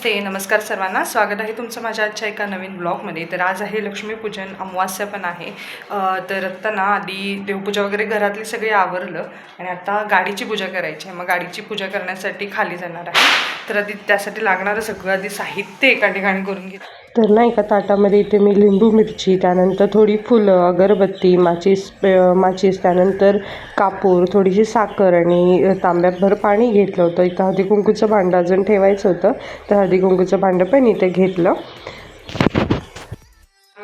नमस्ते नमस्कार सर्वांना. स्वागत आहे तुमचं माझ्या आजच्या एका नवीन ब्लॉगमध्ये. तर आज आहे लक्ष्मीपूजन अमावास्या पण आहे. तर आत्ता ना आधी देवपूजा वगैरे घरातली सगळी आवरलं आणि आता गाडीची पूजा करायची आहे. मग गाडीची पूजा करण्यासाठी खाली जाणार आहे. तर आधी त्यासाठी लागणारं सगळं आधी साहित्य एका ठिकाणी करून घेतलं तर नाही का ताटामध्ये इथे मी लिंबू मिरची त्यानंतर थोडी फुलं अगरबत्ती माचीस माचीस त्यानंतर कापूर थोडीशी साखर आणि अ, तांब्याभर पाणी घेतलं होतं. इथं हळदी कुंकूचं भांडं अजून ठेवायचं होतं. तर हळदी कुंकूचं भांडं पण इथे घेतलं.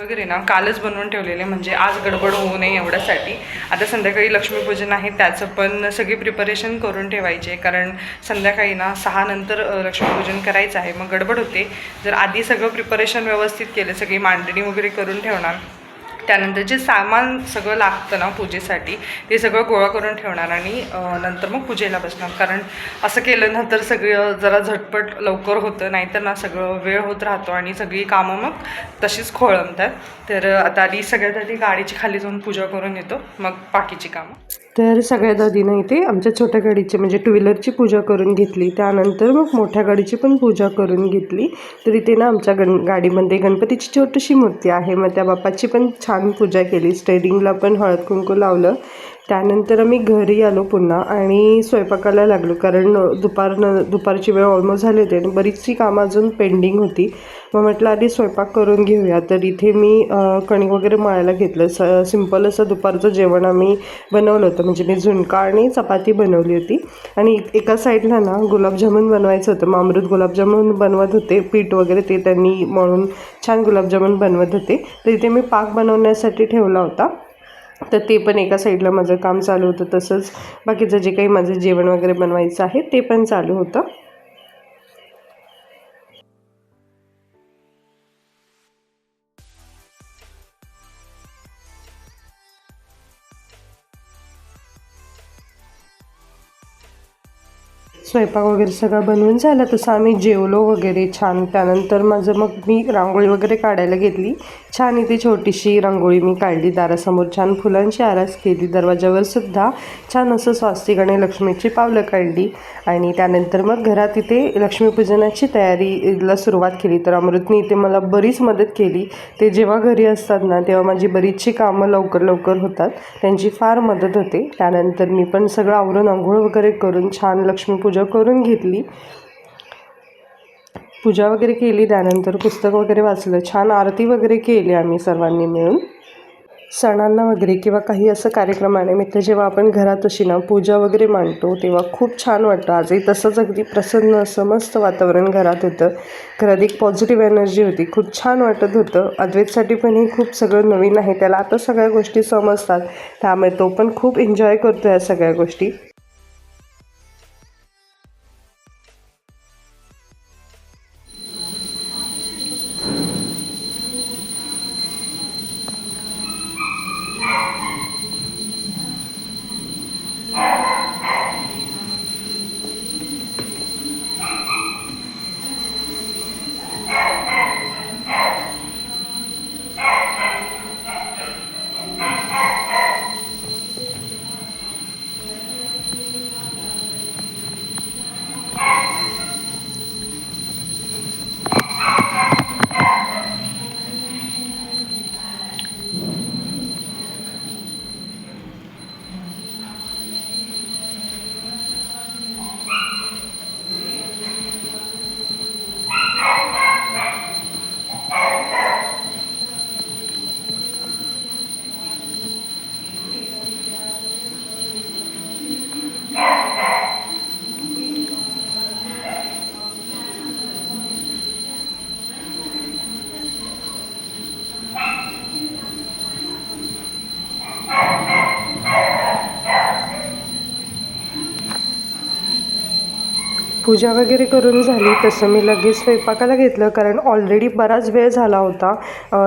वगैरे ना कालच बनवून ठेवलेले म्हणजे आज गडबड होऊ नये एवढ्यासाठी. आता संध्याकाळी लक्ष्मीपूजन आहे त्याचं पण सगळी प्रिपरेशन करून ठेवायचे कारण संध्याकाळी ना सहा नंतर लक्ष्मीपूजन करायचं आहे. मग गडबड होते जर आधी सगळं प्रिपरेशन व्यवस्थित केलं सगळी मांडणी वगैरे करून ठेवणार त्यानंतर जे सामान सगळं लागतं ना पूजेसाठी ते सगळं गोळा करून ठेवणार आणि नंतर मग पूजेला बसणार. कारण असं केलं ना तर सगळं जरा झटपट लवकर होतं नाहीतर ना सगळं वेळ होत राहतो आणि सगळी कामं मग तशीच खोळंबतात. तर आता आधी सगळ्यात आधी गाडीची खाली जाऊन पूजा करून येतो मग बाकीची कामं. तर सगळ्यात आधी ना इथे आमच्या छोट्या गाडीची म्हणजे टू व्हीलरची पूजा करून घेतली. त्यानंतर मग मोठ्या गाडीची पण पूजा करून घेतली. तर इथे ना आमच्या गण गाडीमध्ये गणपतीची छोटीशी मूर्ती आहे. मग त्या बाप्पाची पण छान पूजा केली. स्टेडिंगला पण हळद कुंकू लावलं. त्यानंतर आम्ही घरी आलो पुन्हा आणि स्वयंपाकाला लागलो. कारण दुपारनं दुपारची वेळ ऑलमोस्ट झाली होती आणि बरीचशी कामं अजून पेंडिंग होती. मग म्हटलं आधी स्वयंपाक करून घेऊया. तर इथे मी कणिक वगैरे मळायला घेतलं. स सिंपल असं दुपारचं जेवण आम्ही बनवलं होतं. म्हणजे मी झुणका आणि चपाती बनवली होती. आणि एका साईडला ना गुलाबजामुन बनवायचं होतं. मग अमृत गुलाबजामुन बनवत होते. पीठ वगैरे ते त्यांनी मळून छान गुलाबजामुन बनवत होते. तर इथे मी पाक बनवण्यासाठी ठेवला होता. तर ते पण एका साईडला माझं काम चालू होतं तसंच. बाकीचं जे काही माझं जेवण वगैरे बनवायचं आहे ते पण चालू होतं. स्वयंपाक वगैरे सगळं बनवून झालं तसं आम्ही जेवलो वगैरे छान. त्यानंतर माझं मग मी रांगोळी वगैरे काढायला घेतली. छान इथे छोटीशी रांगोळी मी काढली दारासमोर छान फुलांची आरास केली दरवाजावर सुद्धा छान असं स्वास्तिक आणि लक्ष्मीची पावलं काढली. आणि त्यानंतर मग घरात इथे लक्ष्मीपूजनाची तयारीला सुरुवात केली. तर अमृतने इथे मला बरीच मदत केली. ते जेव्हा घरी असतात ना तेव्हा माझी बरीचशी कामं लवकर लवकर होतात. त्यांची फार मदत होते. त्यानंतर मी पण सगळं आवरून आंघोळ वगैरे करून छान लक्ष्मीपूजन पूजा करून घेतली. पूजा वगैरे केली त्यानंतर पुस्तक वगैरे वाचलं. छान आरती वगैरे केली आम्ही सर्वांनी मिळून. सणांना वगैरे किंवा काही असं कार्यक्रमानिमित्त जेव्हा आपण घरात अशी ना पूजा वगैरे मांडतो तेव्हा खूप छान वाटतं. आजही तसंच अगदी प्रसन्न असं मस्त वातावरण घरात होतं. घरात एक पॉझिटिव्ह एनर्जी होती. खूप छान वाटत होतं. अद्वैतसाठी पण हे खूप सगळं नवीन आहे. त्याला आता सगळ्या गोष्टी समजतात. त्यामुळे तो पण खूप एन्जॉय करतो या सगळ्या गोष्टी. पूजा वगैरे करून झाली तसं मी लगेच स्वयंपाकाला घेतलं कारण ऑलरेडी बराच वेळ झाला होता.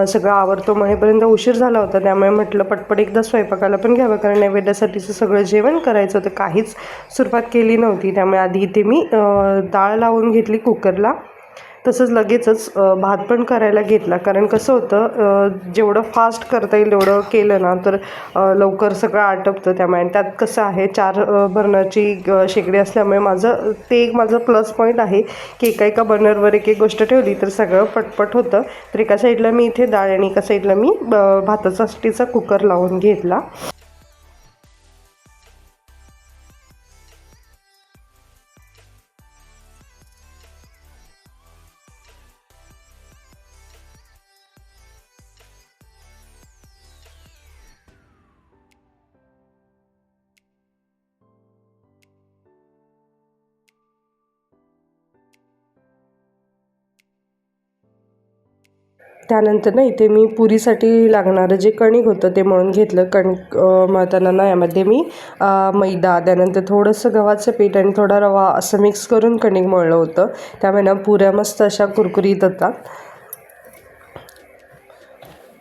सगळं आवरतो म्हणेपर्यंत उशीर झाला होता त्यामुळे म्हटलं पटपट एकदा स्वयंपाकाला पण घ्यावं कारण नैवेद्यासाठीचं सगळं जेवण करायचं होतं. काहीच सुरुवात केली नव्हती त्यामुळे आधी इथे मी डाळ लावून घेतली कुकरला तसंच लगेचच भात पण करायला घेतला. कारण कसं होतं जेवढं फास्ट करता येईल तेवढं केलं ना तर लवकर सगळं आटपतं त्यामुळे. आणि त्यात कसं आहे चार बर्नरची शेगडी असल्यामुळे माझं ते एक माझं प्लस पॉईंट आहे की एका एका बर्नरवर एक एक गोष्ट ठेवली तर सगळं पटपट होतं. तर एका साईडला मी इथे डाळ आणि एका साईडला मी भाताचा स्टीचा कुकर लावून घेतला. त्यानंतर ना इथे मी पुरीसाठी लागणारं जे कणिक होतं ते म्हणून घेतलं. कणिक मळताना ना यामध्ये मी मैदा त्यानंतर थोडंसं गव्हाचं पीठ आणि थोडा रवा असं मिक्स करून कणिक मळलं होतं. त्यामुळे ना पुऱ्या मस्त अशा कुरकुरीत होतात.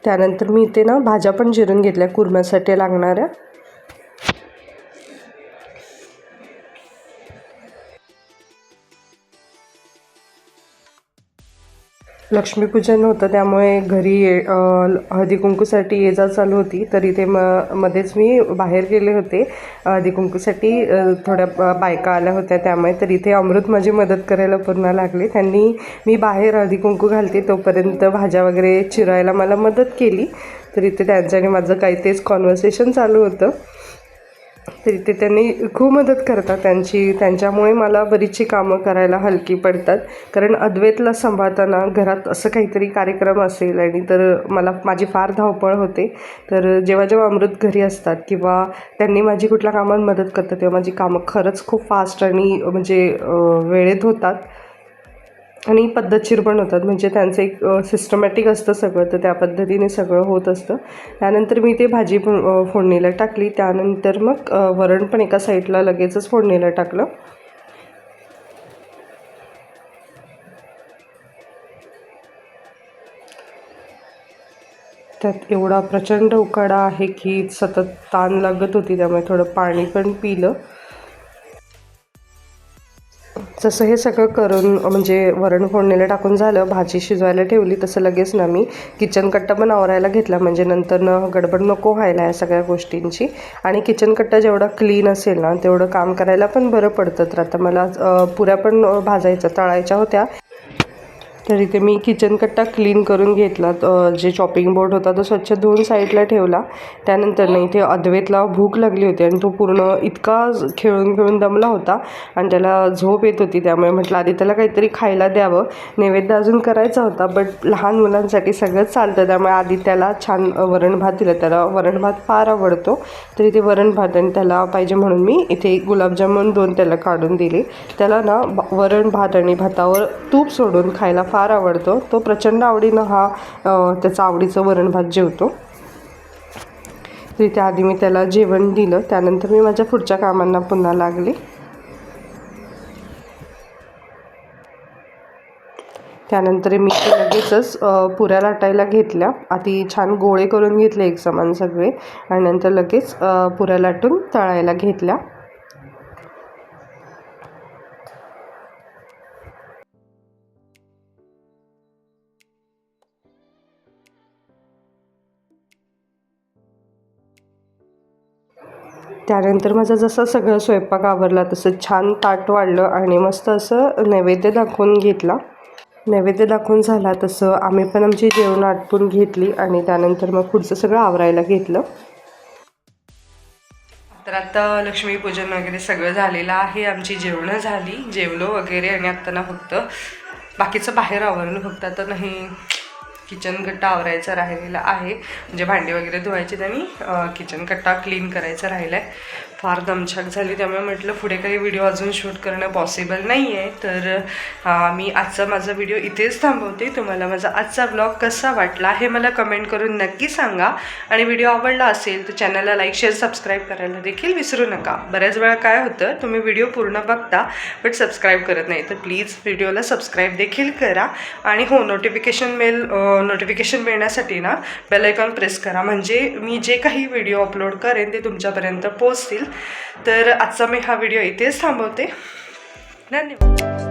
त्यानंतर मी इथे ना भाज्या पण जिरून घेतल्या. कुर्म्यासाठी लागणाऱ्या. लक्ष्मीपूजन होतं त्यामुळे घरी ये- हळदीकुंकूसाठी ये जा चालू होती. तर इथे म मध्येच मी बाहेर गेले होते. हळदीकुंकूसाठी थोड्या बायका आल्या होत्या त्यामुळे. तर इथे अमृत माझी मदत करायला पूर्ण लागले. त्यांनी मी बाहेर हळदीकुंकू घालते तोपर्यंत भाज्या वगैरे चिरायला मला मदत केली. तर इथे त्यांचं आणि माझं काही तेच कॉन्व्हर्सेशन चालू होतं. तरी ते त्यांनी खूप मदत करतात त्यांची. त्यांच्यामुळे मला बरीचशी कामं करायला हलकी पडतात. कारण अद्वैतला सांभाळताना घरात असं काहीतरी कार्यक्रम असेल आणि तर मला माझी फार धावपळ होते. तर जेव्हा जेव्हा अमृत घरी असतात किंवा त्यांनी माझी कुठल्या कामात मदत करतात तेव्हा माझी कामं खरंच खूप फास्ट आणि म्हणजे वेळेत होतात. आणि पद्धतशीर पण होतात. म्हणजे त्यांचं एक सिस्टमॅटिक असतं सगळं. तर त्या पद्धतीने सगळं होत असतं. त्यानंतर मी ते भाजी फोडणीला टाकली. त्यानंतर मग वरण पण एका साईडला लगेचच फोडणीला टाकलं. त्यात एवढा प्रचंड उकाडा आहे की सतत ताण लागत होती. त्यामुळे थोडं पाणी पण पिलं. जसं हे सगळं करून म्हणजे वरण फोडणीला टाकून झालं भाजी शिजवायला ठेवली तसं लगेच ना मी किचन कट्टा पण आवरायला घेतला. म्हणजे नंतर न गडबड नको व्हायला या सगळ्या गोष्टींची. आणि किचन कट्टा जेवढा क्लीन असेल ना तेवढं काम करायला पण बरं पडतं. तर आता मला पुऱ्या पण भाजायचं भाजायच्या तळायच्या होत्या. तर इथे मी किचन कट्टा क्लीन करून घेतला. जे चॉपिंग बोर्ड होता तो स्वच्छ धुवून साईडला ठेवला. त्यानंतर ना इथे अद्वैतला भूक लागली होती आणि तो पूर्ण इतका खेळून खेळून दमला होता आणि त्याला झोप येत होती. त्यामुळे म्हटलं आधी त्याला काहीतरी खायला द्यावं. नैवेद्य अजून करायचा होता बट लहान मुलांसाठी सगळंच चालतं. त्यामुळे आधी त्याला छान वरण भात दिलं. त्याला वरण भात फार आवडतो. तर इथे वरण भात आणि त्याला पाहिजे म्हणून मी इथे गुलाबजामुन दोन त्याला काढून दिले. त्याला ना वरण भात आणि भातावर तूप सोडून खायला फार फार आवडतो. तो प्रचंड आवडीनं हा त्याचा आवडीचं वरणभात जेवतो. तर त्याआधी आधी मी त्याला जेवण दिलं. त्यानंतर मी माझ्या पुढच्या कामांना पुन्हा लागले. त्यानंतर मी लगेचच पुऱ्या लाटायला घेतल्या. आधी छान गोळे करून घेतले एक समान सगळे. आणि नंतर लगेच पुऱ्या लाटून तळायला घेतल्या. त्यानंतर माझा जसं सगळं स्वयंपाक आवरला तसं छान ताट वाढलं आणि मस्त असं नैवेद्य दाखवून घेतला. नैवेद्य दाखवून झाला तसं आम्ही पण आमची जेवण आटपून घेतली आणि त्यानंतर मग पुढचं सगळं आवरायला घेतलं. तर आता लक्ष्मीपूजन वगैरे सगळं झालेलं आहे आमची जेवणं झाली जेवलो वगैरे आणि आता ना फक्त बाकीचं बाहेर आवरलं फक्त आता नाही किचन कट्टा आवरायचा राहिलेला आहे. म्हणजे भांडी वगैरे धुवायची आणि किचन कट्टा क्लीन करायचा राहिला आहे फार दमछाक झाली त्यामुळे म्हटलं पुढे काही व्हिडिओ अजून शूट करणं पॉसिबल नाही आहे तर मी आजचा माझा व्हिडिओ इथेच थांबवते. तुम्हाला माझा आजचा ब्लॉग कसा वाटला हे मला कमेंट करून नक्की सांगा. आणि व्हिडिओ आवडला असेल तर चॅनलला लाईक शेअर सबस्क्राईब करायला देखील विसरू नका. बऱ्याच वेळा काय होतं तुम्ही व्हिडिओ पूर्ण बघता बट सबस्क्राईब करत नाही. तर प्लीज व्हिडिओला सबस्क्राईब देखील करा. आणि हो नोटिफिकेशन मेल नोटिफिकेशन मिळण्यासाठी ना बेल आयकॉन प्रेस करा. म्हणजे मी जे काही व्हिडिओ अपलोड करेन ते तुमच्यापर्यंत पोचतील तर आजचा मी हा व्हिडिओ इथेच थांबवते. धन्यवाद.